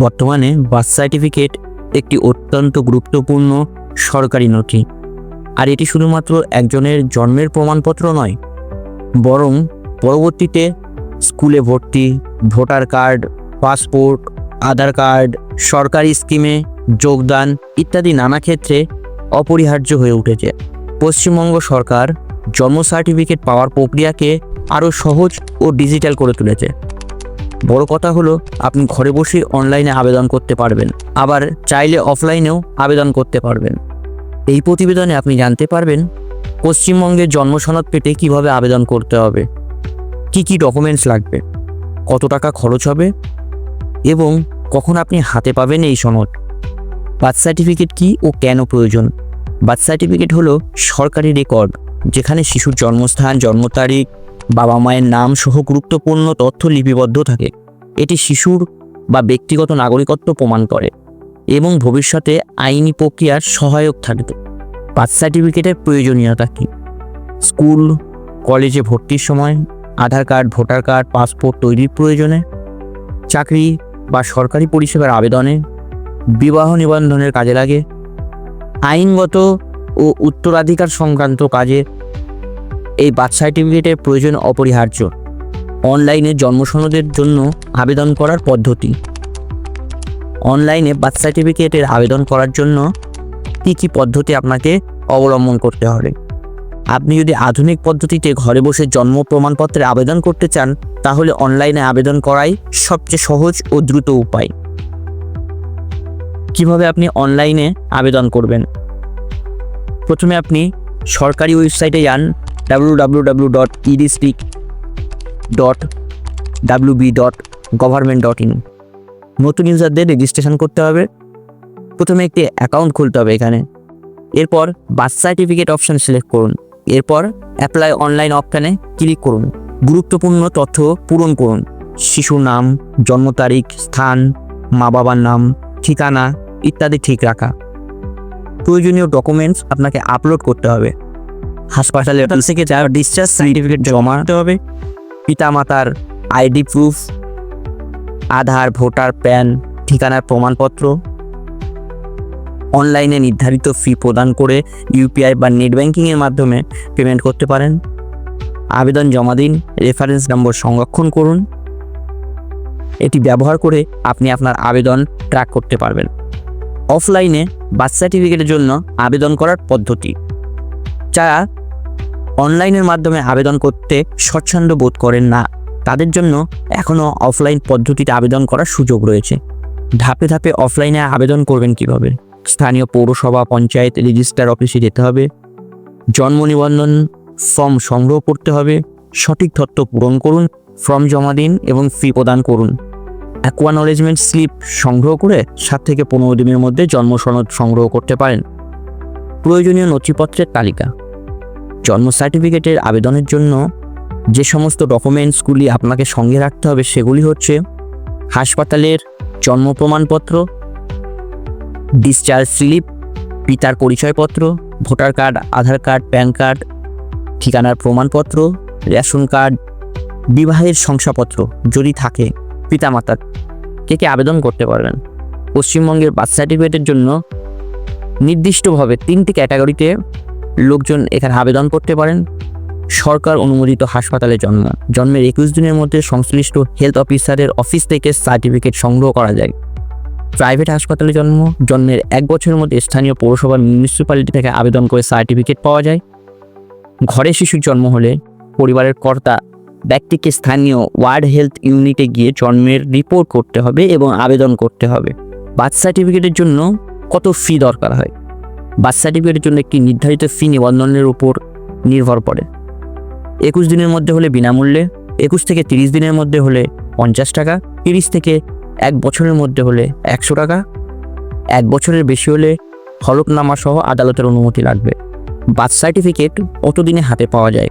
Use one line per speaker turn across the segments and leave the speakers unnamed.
বর্তমানে birth certificate একটি অত্যন্ত গুরুত্বপূর্ণ সরকারি নথি। আর এটি শুধুমাত্র একজনের জন্মের প্রমাণপত্র নয়, বরং পরবর্তীতে স্কুলে ভর্তি, voter card, passport, Aadhaar card, সরকারি স্কিমে যোগদান ইত্যাদি নানা ক্ষেত্রে অপরিহার্য হয়ে উঠেছে। পশ্চিমবঙ্গ সরকার জন্ম সার্টিফিকেট পাওয়ার প্রক্রিয়াকে আরও সহজ ও ডিজিটাল করে তুলেছে। বড় কথা হলো, আপনি ঘরে বসে অনলাইনে আবেদন করতে পারবেন। আবার চাইলে অফলাইনেও আবেদন করতে পারবেন। এই প্রতিবেদনে আপনি জানতে পারবেন, পশ্চিমবঙ্গের জন্ম সনদ পেতে কীভাবে আবেদন করতে হবে, কি কি ডকুমেন্টস লাগবে, কত টাকা খরচ হবে, এবং কখন আপনি হাতে পাবেন এই সনদ বার্থ সার্টিফিকেট কি ও কেন প্রয়োজন। বার্থ সার্টিফিকেট হলো সরকারি রেকর্ড যেখানে শিশুর জন্মস্থান, জন্ম তারিখ বাবা মায়ের নাম সহ গুরুত্বপূর্ণ তথ্য লিপিবদ্ধ থাকে। এটি শিশুর বা ব্যক্তিগত নাগরিকত্ব প্রমাণ করে এবং ভবিষ্যতে আইনি প্রক্রিয়ার সহায়ক থাকবে। বার্থ সার্টিফিকেটের প্রয়োজনীয়তা কী? স্কুল, কলেজে ভর্তির সময় Aadhaar card, voter card, passport তৈরির প্রয়োজনে, চাকরি বা সরকারি পরিষেবার আবেদনে, বিবাহ নিবন্ধনের কাজে লাগে, আইনগত ও উত্তরাধিকার সংক্রান্ত কাজে এই বার্থ সার্টিফিকেটের প্রয়োজন অপরিহার্য। অনলাইনে জন্মসনদের জন্য আবেদন করার পদ্ধতি। অনলাইনে বার্থ সার্টিফিকেটের আবেদন করার জন্য কী কী পদ্ধতি আপনাকে অবলম্বন করতে হবে? আপনি যদি আধুনিক পদ্ধতিতে ঘরে বসে জন্ম প্রমাণপত্রে আবেদন করতে চান, তাহলে অনলাইনে আবেদন করাই সবচেয়ে সহজ ও দ্রুত উপায়। কীভাবে আপনি অনলাইনে আবেদন করবেন? প্রথমে আপনি সরকারি ওয়েবসাইটে যান W dot dot B dot dot in নতুন ইউজারদের রেজিস্ট্রেশন করতে হবে। প্রথমে একটি অ্যাকাউন্ট খুলতে হবে এখানে। এরপর বার্থ সার্টিফিকেট অপশান সিলেক্ট করুন। এরপর অ্যাপ্লাই অনলাইন অপশানে ক্লিক করুন। গুরুত্বপূর্ণ তথ্য পূরণ করুন। শিশুর নাম, জন্ম তারিখ, স্থান মা বাবার নাম, ঠিকানা ইত্যাদি ঠিক রাখা। প্রয়োজনীয় ডকুমেন্টস আপনাকে আপলোড করতে হবে। হাসপাতালের থেকে যার ডিসচার্জ সার্টিফিকেট জমা দিতে হবে। পিতামাতার ID proof Aadhaar, voter, PAN, ঠিকানার প্রমাণপত্র অনলাইনে নির্ধারিত ফি প্রদান করে ইউপিআই বা নেট ব্যাংকিংয়ের মাধ্যমে পেমেন্ট করতে পারেন। আবেদন জমা দিন রেফারেন্স নম্বর সংরক্ষণ করুন। এটি ব্যবহার করে আপনি আপনার আবেদন ট্র্যাক করতে পারবেন। অফলাইনে বার্থ সার্টিফিকেটের জন্য আবেদন করার পদ্ধতি। যারা অনলাইনের মাধ্যমে আবেদন করতে স্বচ্ছন্দ বোধ করেন না। তাদের জন্য এখনও অফলাইন পদ্ধতিতে আবেদন করার সুযোগ রয়েছে। ধাপে ধাপে অফলাইনে আবেদন করবেন কীভাবে? স্থানীয় পৌরসভা, পঞ্চায়েত, রেজিস্ট্রার অফিসে যেতে হবে। জন্ম নিবন্ধন ফর্ম সংগ্রহ করতে হবে। সঠিক তথ্য পূরণ করুন, ফর্ম জমা দিন এবং ফি প্রদান করুন। অ্যাকোয়ানলেজমেন্ট স্লিপ সংগ্রহ করে সাত থেকে পনেরো দিনের মধ্যে জন্ম সনদ সংগ্রহ করতে পারেন। প্রয়োজনীয় নথিপত্রের তালিকা। জন্ম সার্টিফিকেটের আবেদনের জন্য যে সমস্ত ডকুমেন্টসগুলি আপনাকে সঙ্গে রাখতে হবে সেগুলি হচ্ছে হাসপাতালের জন্ম প্রমাণপত্র ডিসচার্জ স্লিপ পিতার পরিচয়পত্র voter card Aadhaar card PAN card ঠিকানার প্রমাণপত্র রেশন কার্ড বিবাহের শংসাপত্র যদি থাকে পিতামাতার, কে কে আবেদন করতে পারবেন। পশ্চিমবঙ্গের বার্থ সার্টিফিকেটের জন্য নির্দিষ্টভাবে তিনটি ক্যাটাগরিতে লোকজন এখানে আবেদন করতে পারেন। সরকার অনুমোদিত হাসপাতালে জন্ম। জন্মের একুশ দিনের মধ্যে সংশ্লিষ্ট হেলথ অফিসারের অফিস থেকে সার্টিফিকেট সংগ্রহ করা যায়। প্রাইভেট হাসপাতালে জন্ম। জন্মের এক বছরের মধ্যে স্থানীয় পৌরসভা মিউনিসিপ্যালিটি থেকে আবেদন করে সার্টিফিকেট পাওয়া যায়। ঘরে শিশুর জন্ম হলে পরিবারের কর্তা ব্যক্তিকে স্থানীয় ওয়ার্ড হেলথ ইউনিটে গিয়ে জন্মের রিপোর্ট করতে হবে এবং আবেদন করতে হবে। বার্থ সার্টিফিকেটের জন্য কত ফি দরকার হয়? বার্থ সার্টিফিকেটের জন্য একটি নির্ধারিত ফি নিবন্ধনের উপর নির্ভর করে। একুশ দিনের মধ্যে হলে বিনামূল্যে, একুশ থেকে তিরিশ দিনের মধ্যে হলে পঞ্চাশ টাকা, তিরিশ থেকে এক বছরের মধ্যে হলে একশো টাকা। এক বছরের বেশি হলে হলফনামা সহ আদালতের অনুমতি লাগবে। বার্থ সার্টিফিকেট কত দিনে হাতে পাওয়া যায়?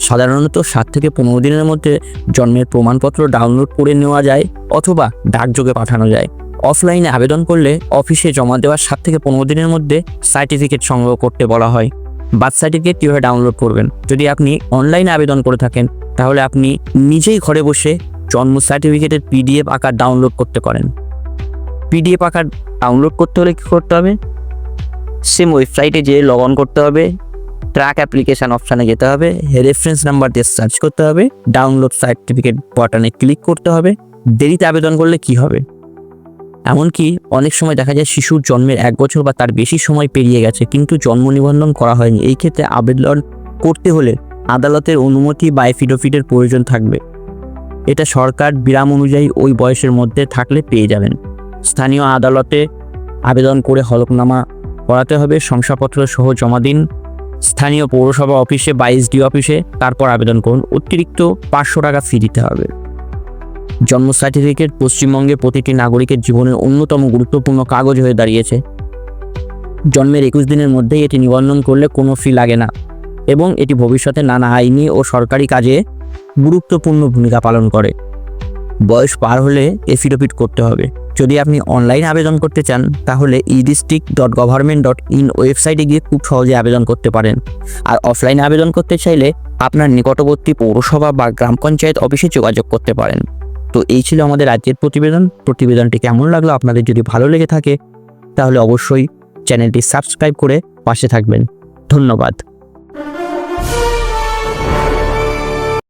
সাধারণত সাত থেকে পনেরো দিনের মধ্যে জন্মের প্রমাণপত্র ডাউনলোড করে নেওয়া যায় অথবা ডাকযোগে পাঠানো যায়। অফলাইনে আবেদন করলে অফিসে জমা দেওয়ার সাত থেকে পনেরো দিনের মধ্যে সার্টিফিকেট সংগ্রহ করতে বলা হয়। বার্থ সার্টিফিকেট কীভাবে ডাউনলোড করবেন? যদি আপনি অনলাইনে আবেদন করে থাকেন, তাহলে আপনি নিজেই ঘরে বসে জন্ম সার্টিফিকেটের পিডিএফ আকার ডাউনলোড করতে পারেন। পিডিএফ আকার ডাউনলোড করতে হলে কী করতে হবে? সেম ওয়েবসাইটে যেয়ে লগ অন করতে হবে, ট্র্যাক অ্যাপ্লিকেশান অপশানে যেতে হবে রেফারেন্স নাম্বার দিয়ে সার্চ করতে হবে ডাউনলোড সার্টিফিকেট বাটনে ক্লিক করতে হবে, দেরিতে আবেদন করলে কি হবে? এমনকি অনেক সময় দেখা যায় শিশুর জন্মের এক বছর বা তার বেশি সময় পেরিয়ে গেছে, কিন্তু জন্ম নিবন্ধন করা হয়নি। এই ক্ষেত্রে আবেদন করতে হলে আদালতের অনুমতি বা এফিডোফিটের প্রয়োজন থাকবে। এটা সরকার বিরাম অনুযায়ী ওই বয়সের মধ্যে থাকলে পেয়ে যাবেন। স্থানীয় আদালতে আবেদন করে হলফনামা করাতে হবে, শংসাপত্র সহ জমা দিন। স্থানীয় পৌরসভা অফিসে বা এসডি অফিসে তারপর আবেদন করুন। অতিরিক্ত পাঁচশো টাকা ফি দিতে হবে। জন্ম সার্টিফিকেট পশ্চিমবঙ্গে প্রতিটি নাগরিকের জীবনের অন্যতম গুরুত্বপূর্ণ কাগজ হয়ে দাঁড়িয়েছে। জন্মের একুশ দিনের মধ্যেই এটি নিবন্ধন করলে কোনো ফি লাগে না এবং এটি ভবিষ্যতে নানা আইনি ও সরকারি কাজে গুরুত্বপূর্ণ ভূমিকা পালন করে। বয়স পার হলে এফিডেভিট করতে হবে। যদি আপনি অনলাইন আবেদন করতে চান, তাহলে e district dot government dot in ওয়েবসাইটে গিয়ে খুব সহজে আবেদন করতে পারেন। আর অফলাইনে আবেদন করতে চাইলে আপনার নিকটবর্তী পৌরসভা বা গ্রাম পঞ্চায়েত অফিসে যোগাযোগ করতে পারেন। তো এই ছিল আমাদের আজকের প্রতিবেদন। প্রতিবেদনটি কেমন লাগল আপনাদের যদি ভালো লেগে থাকে, তাহলে অবশ্যই চ্যানেলটি সাবস্ক্রাইব করে পাশে থাকবেন। ধন্যবাদ।